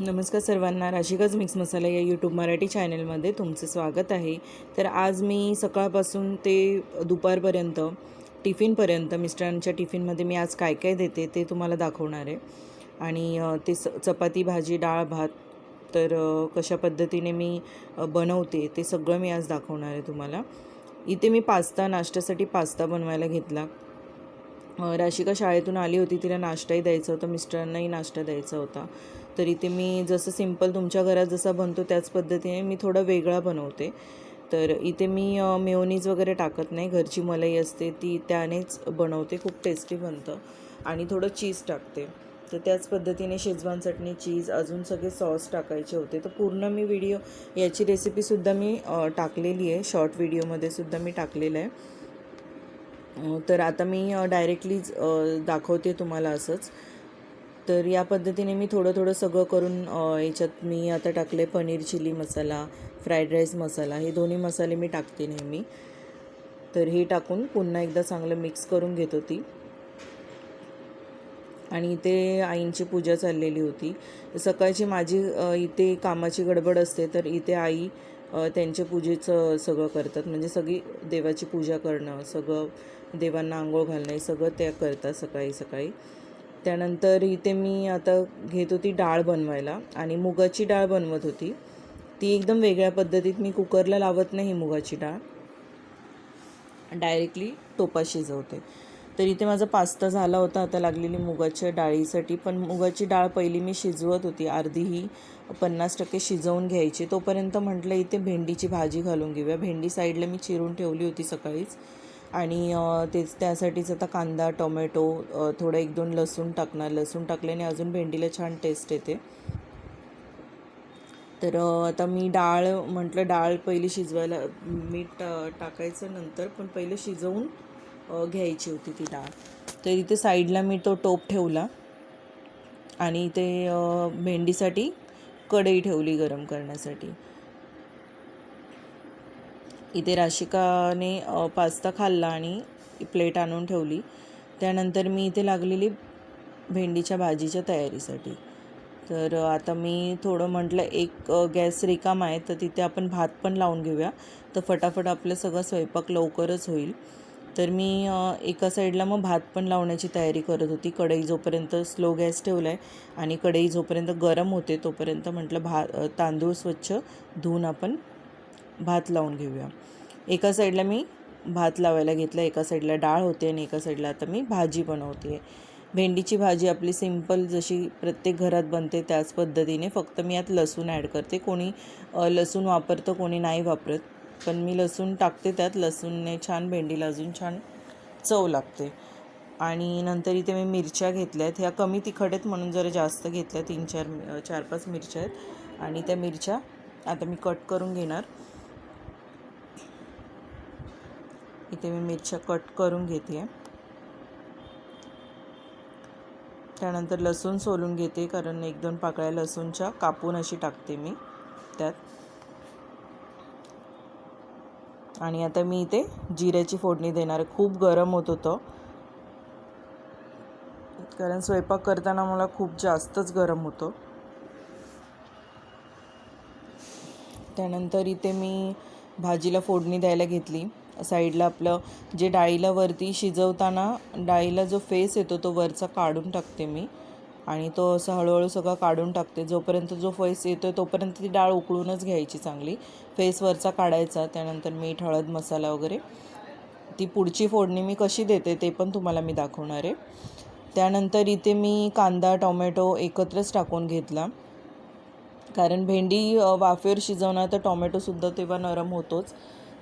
नमस्कार सर्वांना राशिकाच मिक्स मसाला या यूट्यूब मराठी चॅनलमध्ये तुमचं स्वागत आहे. तर आज मी सकाळपासून ते दुपारपर्यंत टिफिनपर्यंत मिस्टरांच्या टिफिनमध्ये मी आज काय काय देते ते तुम्हाला दाखवणार आहे. आणि ते स चपाती भाजी डाळ भात तर कशा पद्धतीने मी बनवते ते सगळं मी आज दाखवणार आहे तुम्हाला. इथे मी पास्ता नाश्त्यासाठी पास्ता बनवायला घेतला. राशिका शाळेतून आली होती तिला नाश्ताही द्यायचा होता मिस्टरांनाही नाश्ता द्यायचा होता. तर इथे मी जसं सिंपल तुमच्या घरात जसा बनतो त्याच पद्धतीने मी थोडा वेगळा बनवते. तर इथे मी मेयोनीज वगैरे टाकत नाही. घरची मलाई असते ती त्यानेच बनवते. खूप टेस्टी बनतं. आणि थोडं चीज टाकते. तर त्याच पद्धतीने शेजवान चटणी चीज अजून सगळे सॉस टाकायचे होते. तर पूर्ण मी व्हिडिओ याची रेसिपीसुद्धा मी टाकलेली आहे. शॉर्ट व्हिडिओमध्ये सुद्धा मी टाकलेलं आहे. तर आता मी डायरेक्टलीच दाखवते तुम्हाला असंच. तर या पद्धतीने मी थोडं थोडं सगळं करून याच्यात मी आता टाकले paneer chilli masala fried rice masala हे दोन्ही मसाले मी टाकते नेहमी. तर हे टाकून पुन्हा एकदा चांगलं मिक्स करून घेत होती. आणि इथे आईंची पूजा चाललेली होती. सकाळची माझी इथे कामाची गडबड असते तर इथे आई त्यांच्या पूजेचं सगळं करतात. म्हणजे सगळी देवाची पूजा करणं सगळं देवांना आंघोळ घालणं हे सगळं त्या करतात सकाळी सकाळी. त्यानंतर इथे मी आता घेत होती डाळ बनवायला आणि मुगाची डाळ बनवत होती. ती एकदम वेगळ्या पद्धतीत मी कुकरला लावत नाही मुगाची डाळ. डायरेक्टली टोपा शिजवते. तर इथे माझा पास्ता झाला होता आता लागलेली मुगाच्या डाळीसाठी. पण मुगाची डाळ पहिली मी शिजवत होती. अर्धी ही पन्नास टक्के शिजवून घ्यायची. तोपर्यंत म्हटलं इथे भेंडीची भाजी घालून घेऊया. भेंडी साईडला मी चिरून ठेवली होती सकाळीच. आणि तेच त्यासाठीच आता कांदा टोमॅटो थोडं एक दोन लसूण टाकणार. लसूण टाकल्याने अजून भेंडीला छान टेस्ट येते. तर आता मी डाळ म्हटलं डाळ पहिली शिजवायला मीठ टाकायचं नंतर पण पहिलं शिजवून घ्यायची होती ती डाळ. तर इथे साईडला मी तो टोप ठेवला आणि इथे भेंडीसाठी कढई ठेवली गरम करण्यासाठी. इथे राशिकाने पास्ता खाल्ला आणि प्लेट आणून ठेवली. त्यानंतर मी इथे लागलेली भेंडीच्या भाजीच्या तयारीसाठी. तर आता मी थोडं म्हटलं एक गॅस रिकाम आहे तर तिथे आपण भात पण लावून घेऊया. तर फटाफट आपलं सगळं स्वयंपाक लवकरच होईल. तर मी एका साईडला मग भात पण लावण्याची तयारी करत होती. कढई जोपर्यंत स्लो गॅस ठेवला आहे आणि कढई जोपर्यंत गरम होते तोपर्यंत म्हटलं भात तांदूळ स्वच्छ धुवून आपण भात लावून घेऊया. एका साईडला मी भात लावायला घेतला. एका साईडला डाळ होते आणि एका साईडला आता मी भाजी बनवते आहे भेंडीची भाजी आपली सिंपल जशी प्रत्येक घरात बनते त्याच पद्धतीने. फक्त मी यात लसूण ॲड करते. कोणी लसूण वापरतं कोणी नाही वापरत. पण मी लसूण टाकते त्यात. लसूणने छान भेंडीला अजून छान चव लागते. आणि नंतर इथे मी मिरच्या घेतल्या आहेत. ह्या कमी तिखट आहेत म्हणून जरा जास्त घेतल्या तीन चार चार पाच मिरच्या आहेत. आणि त्या मिरच्या आता मी कट करून घेणार. इथे मी मिरच्या कट करून घेते. त्यानंतर लसूण सोलून घेते कारण एक दोन पाकळ्या लसूणच्या कापून अशी टाकते मी त्यात. आणि आता मी इथे जिऱ्याची फोडणी देणार आहे. खूप गरम होत होतं. कारण स्वयंपाक करताना मला खूप जास्तच गरम होतं. त्यानंतर इथे मी भाजीला फोडणी द्यायला घेतली. साईडला आपलं जे डाळीला वरती शिजवताना डाळीला जो फेस येतो तो वरचा काढून टाकते मी. आणि तो असं हळूहळू सगळं काढून टाकते. जोपर्यंत जो फेस येतो आहे तोपर्यंत ती डाळ उकळूनच घ्यायची चांगली. फेसवरचा काढायचा त्यानंतर मीठ हळद मसाला वगैरे. ती पुढची फोडणी मी कशी देते ते पण तुम्हाला मी दाखवणार आहे. त्यानंतर इथे मी कांदा टोमॅटो एकत्रच टाकून घेतला. कारण भेंडी वाफेवर शिजवणार तर टोमॅटोसुद्धा तेव्हा नरम होतोच.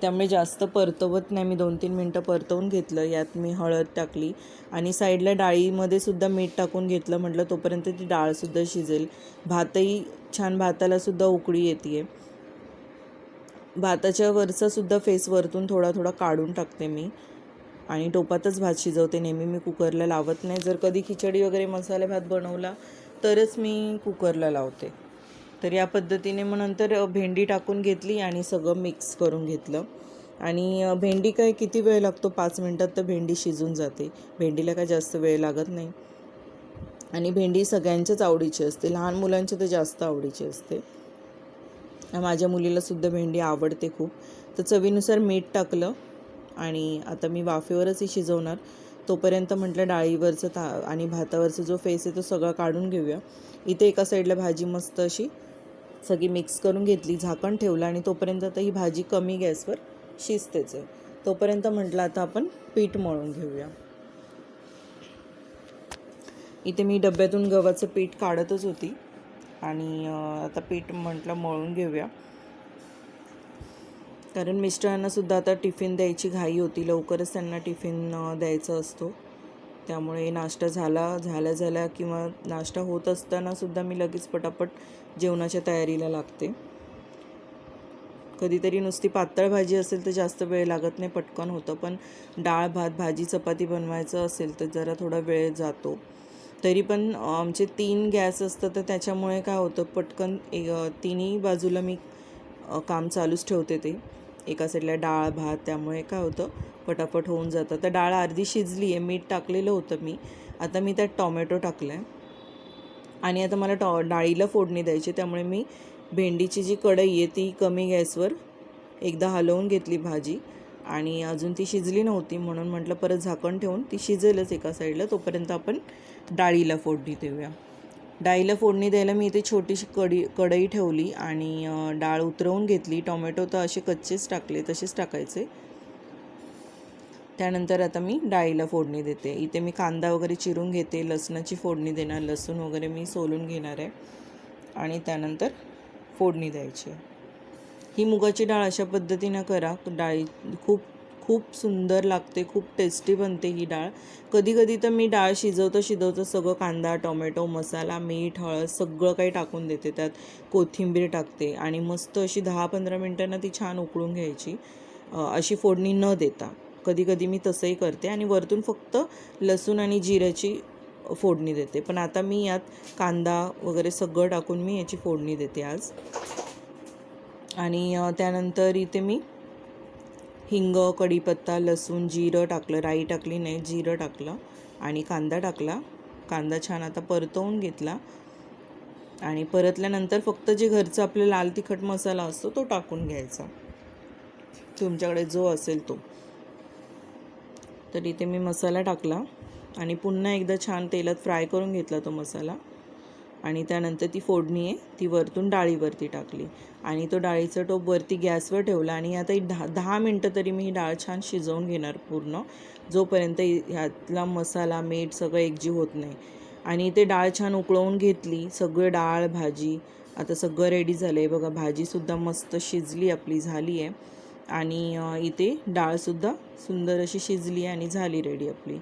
त्यामुळे जास्त परतवत नाही. मी दोन तीन मिनटं परतवून घेतलं. यात मी हळद टाकली आणि साईडला डाळीमध्ये सुद्धा मीठ टाकून घेतलं. म्हटलं तोपर्यंत ती डाळसुद्धा शिजेल. भातही छान भातालासुद्धा उकळी येते आहे भाताच्या वरचासुद्धा फेस वरतून थोडा थोडा काढून टाकते मी. आणि टोपातच भात शिजवते. नेहमी मी कुकरला लावत नाही. जर कधी खिचडी वगैरे मसाले भात बनवला तरच मी कुकरला लावते. तर या पद्धतीने मग नंतर भेंडी टाकून घेतली आणि सगळं मिक्स करून घेतलं. आणि भेंडी काय किती वेळ लागतो? पाच मिनटात तर भेंडी शिजून जाते. भेंडीला काय जास्त वेळ लागत नाही. आणि भेंडी सगळ्यांच्याच आवडीची असते. लहान मुलांची तर जास्त आवडीची असते. माझ्या मुलीला सुद्धा भेंडी आवडते खूप. तर चवीनुसार मीठ टाकलं आणि आता मी वाफेवरच ही शिजवणार. तोपर्यंत म्हटलं डाळीवरचं ता आणि भातावरचा जो फेस आहे तो सगळा काढून घेऊया. इथे एका साईडला भाजी मस्त अशी सगळी मिक्स करून घेतली झाकण ठेवलं आणि तोपर्यंत तर ही भाजी कमी गॅसवर शिजतेच आहे. तोपर्यंत म्हटलं आता आपण पीठ मळून घेऊया. इथे मी डब्यातून गव्हाचं पीठ काढतच होती आणि आता पीठ म्हटलं मळून घेऊया. कारण मिस्टरांना सुद्धा आता टिफिन द्यायची घाई होती. लवकरच त्यांना टिफिन द्यायचा असतो. त्यामुळे नाश्ता झाला झाल्या झाल्या किंवा नाश्ता होत असताना सुद्धा मी लगेच पटापट जेवणाच्या तयारीला लागते. कधीतरी नुसती पातळ भाजी असेल तर जास्त वेळ लागत नाही पटकन होतं. पण डाळ भात भाजी चपाती बनवायचं असेल तर जरा थोडा वेळ जातो. तरी पण आमचे तीन गॅस असतं तर त्याच्यामुळे काय होतं पटकन ए- तिन्ही बाजूला मी काम चालूच ठेवते ते. एका साईडला डाळ भात त्यामुळे काय होतं पटापट होऊन जातं. तर डाळ अर्धी शिजली आहे मीठ टाकलेलं होतं मी. आता मी त्यात टॉमॅटो टाकलं आहे आणि आता मला टॉ डाळीला फोडणी द्यायची त्यामुळे मी भेंडीची जी कढई आहे ती कमी गॅसवर एकदा हलवून घेतली भाजी. आणि अजून ती शिजली नव्हती म्हणून म्हटलं परत झाकण ठेवून ती शिजेलच एका साईडला तोपर्यंत आपण डाळीला फोडणी देऊया. डाळीला फोडणी द्यायला मी इथे छोटीशी कडी कढई ठेवली आणि डाळ उतरवून घेतली. टोमॅटो तर असे कच्चेच टाकले तसेच टाकायचे. त्यानंतर आता मी डाळीला फोडणी देते. इथे मी कांदा वगैरे चिरून घेते लसणाची फोडणी देणार लसूण वगैरे मी सोलून घेणार आहे. आणि त्यानंतर फोडणी द्यायची ही मुगाची डाळ अशा पद्धतीनं करा. डाळी खूप खूप सुंदर लागते खूप टेस्टी बनते ही डाळ. कधी कधी तर मी डाळ शिजवतं शिजवतं सगळं कांदा टोमॅटो मसाला मीठ हळद सगळं काही टाकून देते. त्यात कोथिंबीर टाकते आणि मस्त अशी दहा पंधरा मिनटांना ती छान उकळून घ्यायची. अशी फोडणी न देता. कधीकधी मी तसंही करते आणि वरतून फक्त लसूण आणि जिऱ्याची फोडणी देते. पण आता मी यात कांदा वगैरे सगळं टाकून मी याची फोडणी देते आज. आणि त्यानंतर इथे मी हिंग कढीपत्ता लसूण जिरं टाकलं. राई टाकली नाही जिरं टाकलं आणि कांदा टाकला. कांदा छान आता परतवून घेतला. आणि परतल्यानंतर फक्त जे घरचं आपलं लाल तिखट मसाला असतो तो टाकून घ्यायचा. तुमच्याकडे जो असेल तो. तर इथे मी मसाला टाकला आणि पुन्हा एकदा छान तेलात फ्राय करून घेतला तो मसाला. आणि त्यानंतर ती फोडणी आहे ती वरतून डाळीवरती टाकली. आणि तो डाळीचा टोप वरती गॅसवर ठेवला आणि आता ही दहा दहा मिनटं तरी मी ही डाळ छान शिजवून घेणार पूर्ण. जोपर्यंत ह्यातला मसाला मीठ सगळं एकजीव होत नाही. आणि ते डाळ छान उकळवून घेतली सगळं डाळ भाजी आता सगळं रेडी झालं आहे बघा भाजीसुद्धा मस्त शिजली आपली झाली आहे. आणि इथे डाळसुद्धा सुंदर अशी शिजली आणि झाली रेडी आपली.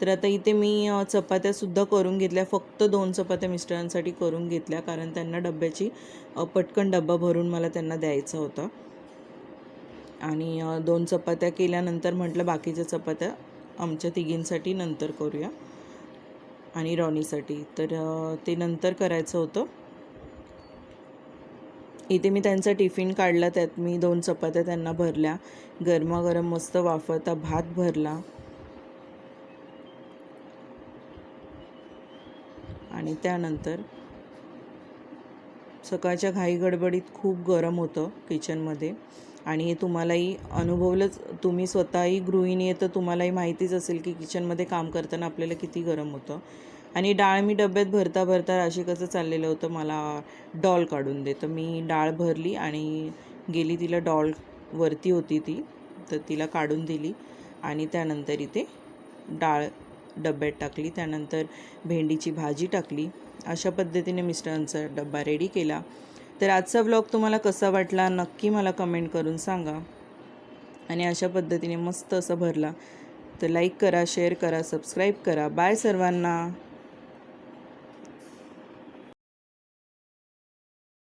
तर आता इथे मी चपात्यासुद्धा करून घेतल्या फक्त दोन चपात्या मिस्टरांसाठी करून घेतल्या कारण त्यांना डब्याची पटकन डब्बा भरून मला त्यांना द्यायचा होता. आणि दोन चपात्या केल्यानंतर म्हटलं बाकीच्या चपात्या आमच्या तिघींसाठी नंतर करूया आणि रॉनीसाठी. तर ते नंतर करायचं होतं. इथे मी त्यांचा टिफिन काढला त्यात मी दोन चपात्या त्यांना भरल्या. गरमागरम मस्त वाफवता भात भरला. आणि त्यानंतर सकाळच्या घाई गडबडीत खूप गरम होतं किचनमध्ये. आणि हे तुम्हालाही अनुभवलंच तुम्ही स्वतःही गृहिणी आहे तर तुम्हालाही माहितीच असेल की किचनमध्ये काम करताना आपल्याला किती गरम होतं. आणि डाळ मी डब्यात भरता भरता अशी कसं चाललेलं होतं मला डॉल काढून दे. तर मी डाळ भरली आणि गेली तिला डॉल वरती होती ती तर तिला काढून दिली आणि त्यानंतर इथे डाळ डब्यात टाकली. त्यानंतर भेंडीची भाजी टाकली. अशा पद्धतीने मिस्टरांचा डब्बा रेडी केला. तर आजचा व्लॉग तुम्हाला कसा वाटला नक्की मला कमेंट करून सांगा. आणि अशा पद्धतीने मस्त असं भरला. तर लाईक करा शेअर करा सबस्क्राईब करा. बाय सर्वांना.